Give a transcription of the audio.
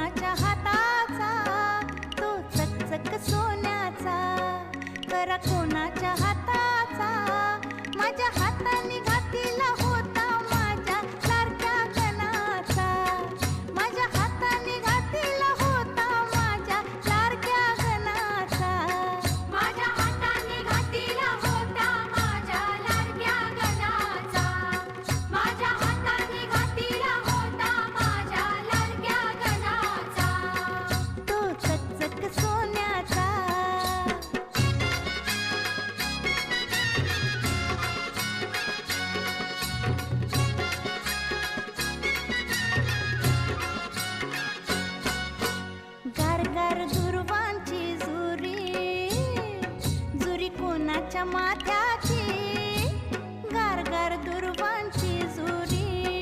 कोणाच्या हाताचा तो चकचक सोन्याचा. करा कोणाच्या हाता मनाच्या माथ्याची